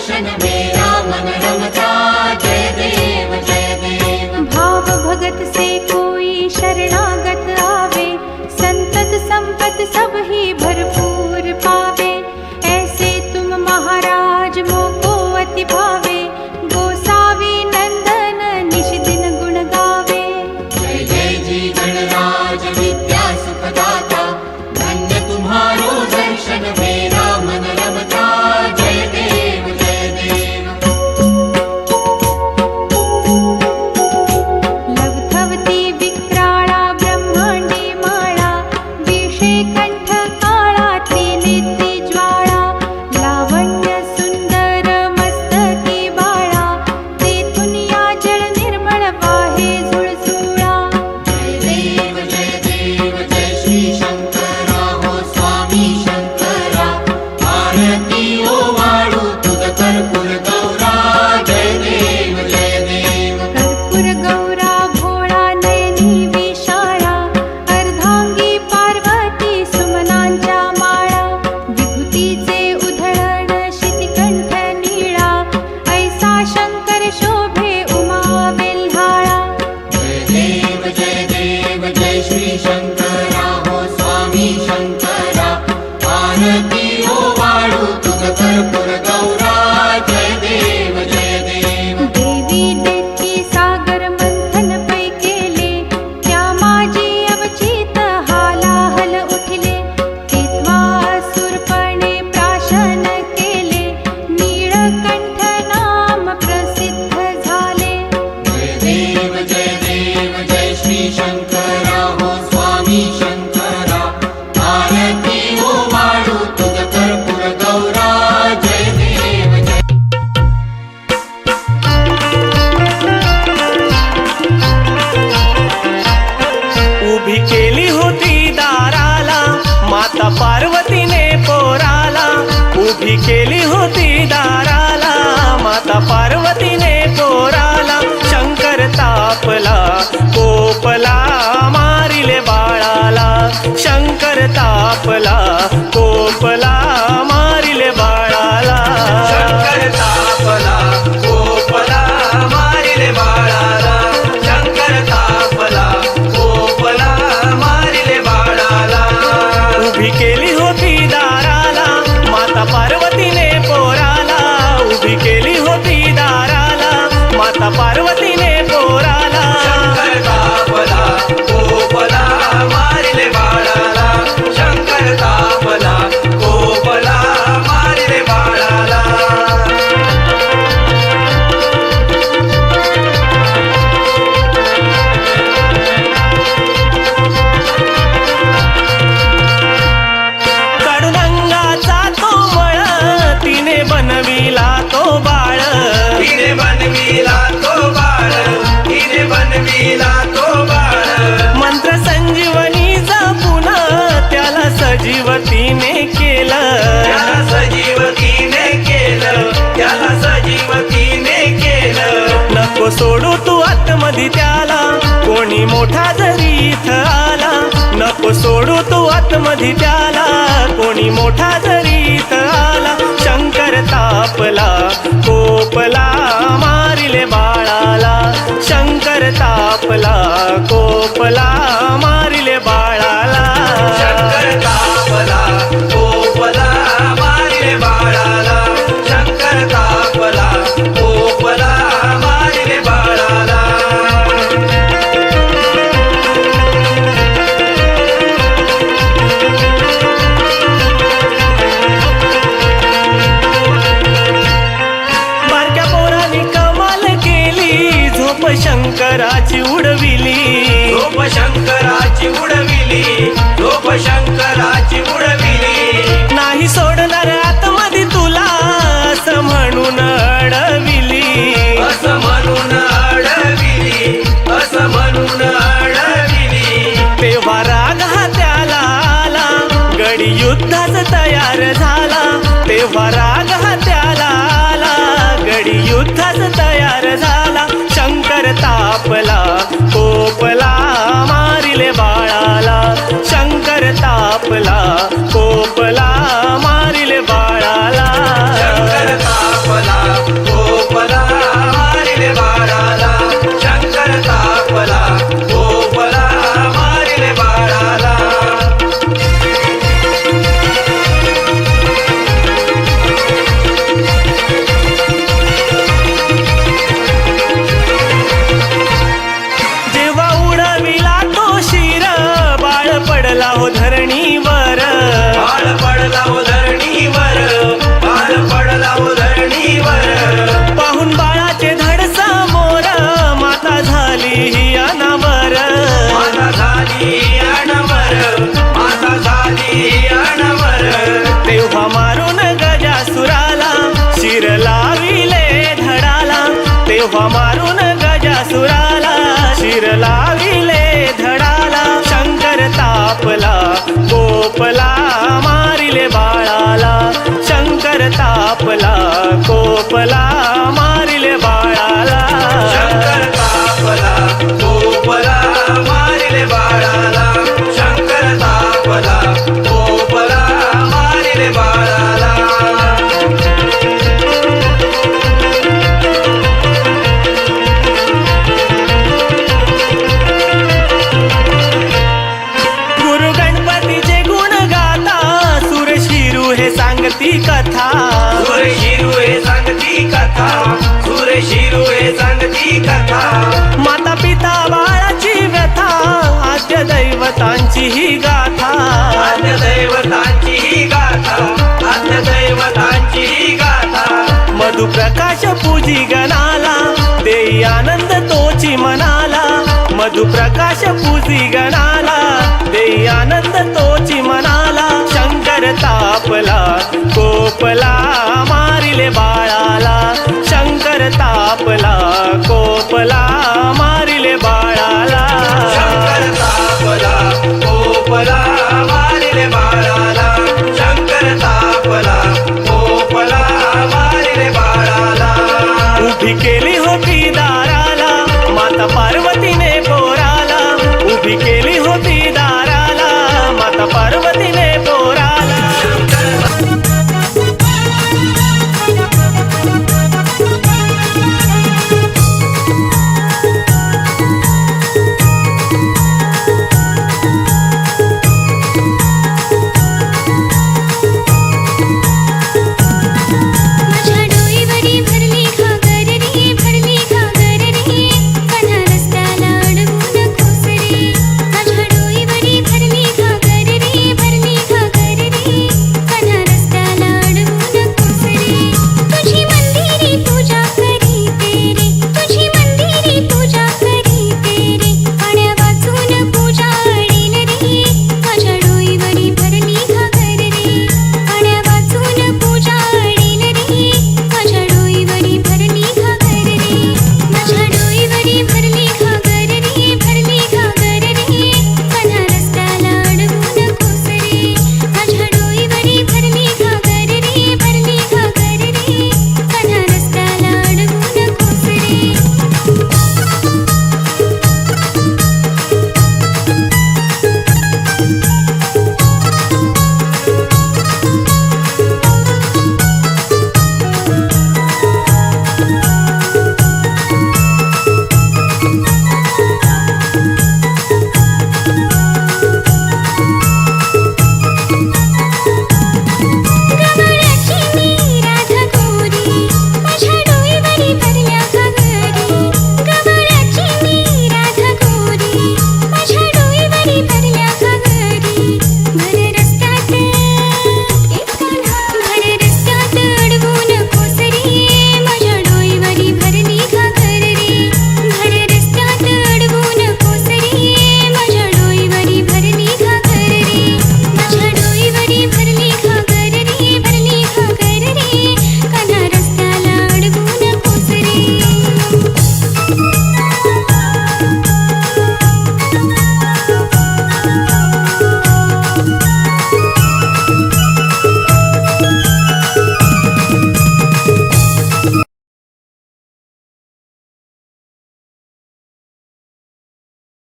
दर्शन मेरा मनोरम केली होती दाराला. माता पार्वतीने सजीव तिने केलं. सजीव तिने केलं. त्याला सजीव तिने केलं. नको सोडू तू आतमधी त्याला. कोणी मोठा जरी इथं आला. नको सोडू तू आतमधी त्याला. कोणी मोठा जरी इथं आला. शंकर तापला कोपला मारिले बाळाला. शंकर तापला कोपला प्यार झाला तेव्हा राग त्याला आला. गडी युद्धच तयार झाला शंकर तापला कोपला मारिले बाळाला. शंकर तापला कोप तेव्हा मारून गजासुराला शिर लाविले धडाला. तेव्हा मारून गजासुराला शिर लाविले धडाला. शंकर तापला कोपला मारिले बाळाला. शंकर तापला कोपला सांगती कथा. सुर शिरू हे सांगती कथा. सुर शिरू हे सांगती कथा. माता पिता बाळाची व्यथा आद्य दैवतांची ही गाथा. आद्य दैवतांची ही गाथा. आद्य दैवतांची ही गाथा. मधु प्रकाश पूजी गणाला देई आनंद तोची मनाला. मधु प्रकाश पूजी गणाला देई आनंद तोची मनाला. शंकर तापला कोपला मारिले बाळाला शंकर तापला.